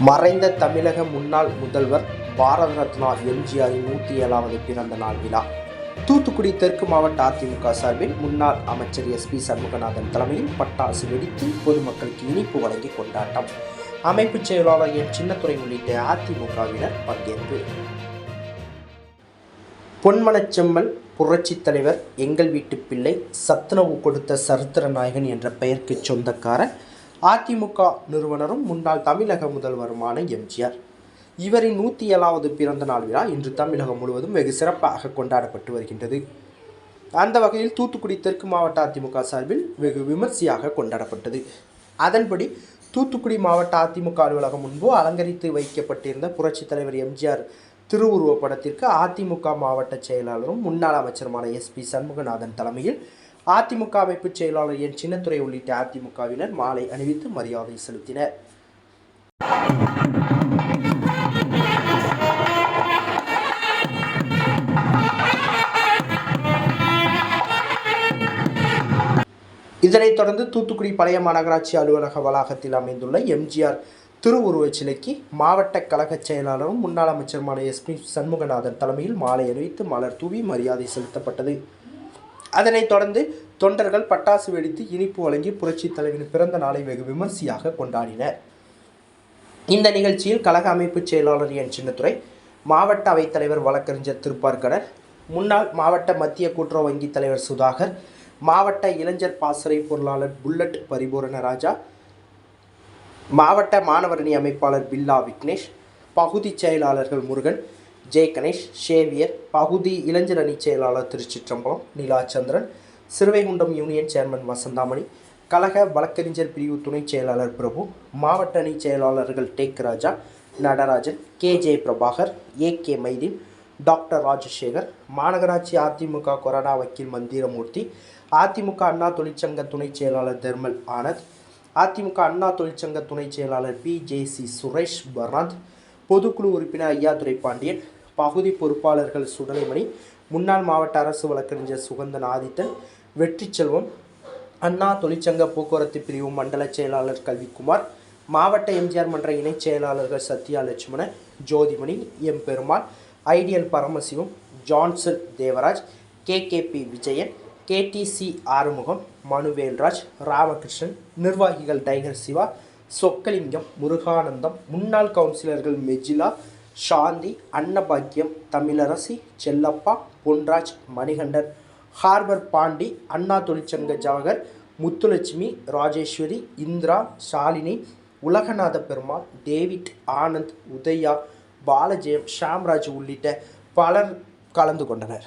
மறைந்த தமிழக முன்னாள் முதல்வர் பாரத ரத்னா எம்ஜிஆரின் நூற்றி ஏழாவது பிறந்த நாள் விழா. தூத்துக்குடி தெற்கு மாவட்ட அதிமுக சார்பில் முன்னாள் அமைச்சர் எஸ் பி சண்முகநாதன் தலைமையில் பட்டாசு வெடித்து பொதுமக்களுக்கு இனிப்பு வழங்கி கொண்டாட்டம். அமைப்புச் செயலாளர் என் சின்னத்துறை உள்ளிட்ட அதிமுகவினர் பங்கேற்பு. பொன்மனச்செம்மல் புரட்சித் தலைவர் எங்கள் வீட்டு பிள்ளை சத்துணவு கொடுத்த சரித்திர நாயகன் என்ற பெயருக்கு சொந்தக்காரர் அதிமுக நிறுவனரும் முன்னாள் தமிழக முதல்வருமான எம்ஜிஆர். இவரின் நூற்றி ஏழாவது பிறந்த நாள் விழா இன்று தமிழகம் முழுவதும் வெகு சிறப்பாக கொண்டாடப்பட்டு வருகின்றது. அந்த வகையில் தூத்துக்குடி தெற்கு மாவட்ட அதிமுக சார்பில் வெகு விமர்சையாக கொண்டாடப்பட்டது. அதன்படி தூத்துக்குடி மாவட்ட அதிமுக அலுவலகம் முன்பு அலங்கரித்து வைக்கப்பட்டிருந்த புரட்சித் தலைவர் எம்ஜிஆர் திருவுருவப் படத்திற்கு அதிமுக மாவட்ட செயலாளரும் முன்னாள் அமைச்சருமான எஸ்பி சண்முகநாதன் தலைமையில் அதிமுக அமைப்புச் செயலாளர் என் சின்னத்துறை உள்ளிட்ட அதிமுகவினர் மாலை அணிவித்து மரியாதை செலுத்தினர். இதனைத் தொடர்ந்து தூத்துக்குடி பழைய மாநகராட்சி அலுவலக வளாகத்தில் அமைந்துள்ள எம்ஜிஆர் திருவுருவச் சிலைக்கு மாவட்ட கழக செயலாளரும் முன்னாள் அமைச்சருமான எஸ்பி சண்முகநாதன் தலைமையில் மாலை அணிவித்து மலர் தூவி மரியாதை செலுத்தப்பட்டது. அதனைத் தொடர்ந்து தொண்டர்கள் பட்டாசு வெடித்து இனிப்பு வழங்கி புரட்சித் தலைவரின் பிறந்த நாளை வெகு விமர்சையாக கொண்டாடினர். இந்த நிகழ்ச்சியில் கழக அமைப்புச் செயலாளர் என். சின்னத்துறை மாவட்ட அவைத்தலைவர் வழக்கறிஞர் திருப்பார்கடர் முன்னாள் மாவட்ட மத்திய கூட்டுறவு வங்கி தலைவர் சுதாகர் மாவட்ட இளைஞர் பாசறை பொருளாளர் புல்லட் பரிபூரண ராஜா மாவட்ட மாணவரணி அமைப்பாளர் பில்லா விக்னேஷ் பகுதி செயலாளர்கள் முருகன் ஜெய கணேஷ் ஷேவியர் பகுதி இளைஞர் அணி செயலாளர் திருச்சிற்றம்பலம் நிலாச்சந்திரன் சிறுவைகுண்டம் யூனியன் சேர்மன் வசந்தாமணி கழக வழக்கறிஞர் பிரிவு துணை செயலாளர் பிரபு மாவட்ட அணி செயலாளர்கள் take Raja Natarajan K J Prabhakar A K Maideen doctor Rajasekar மாநகராட்சி அதிமுக கொரோனா வக்கீல் மந்திரமூர்த்தி அதிமுக அண்ணா தொழிற்சங்க துணை செயலாளர் தர்மல் ஆனந்த் அதிமுக அண்ணா தொழிற்சங்க துணை செயலாளர் P J C Suresh Fernand பொதுக்குழு உறுப்பினர் ஐயாதுரை பாண்டியன் பகுதி பொறுப்பாளர்கள் சுடலைமணி முன்னாள் மாவட்ட அரசு வழக்கறிஞர் சுகந்தன் ஆதித்தன் வெற்றி செல்வம் அண்ணா தொழிற்சங்க போக்குவரத்து பிரிவு மண்டல செயலாளர் கல்விக்குமார் மாவட்ட எம்ஜிஆர் மன்ற இணைச் செயலாளர்கள் Sathya Lakshmanan Jothimani M Perumal ideal Paramasivam Johnson Devaraj K K P Vijayan KTC Arumugam Manuelraj Ramakrishnan நிர்வாகிகள் டைகர் சிவா சொக்கலிங்கம் முருகானந்தம் முன்னாள் கவுன்சிலர்கள் மெஜிலா சாந்தி அன்னபாக்கியம் தமிழரசி செல்லப்பா பொன்ராஜ் மணிகண்டன். ஹார்பர் பாண்டி அண்ணா தொழிற்சங்க ஜவஹர் முத்துலட்சுமி ராஜேஸ்வரி இந்திரா ஷாலினி உலகநாத பெருமாள் டேவிட் ஆனந்த் உதயா பாலஜெயம் ஷாம்ராஜ் உள்ளிட்ட பலர் கலந்து கொண்டனர்.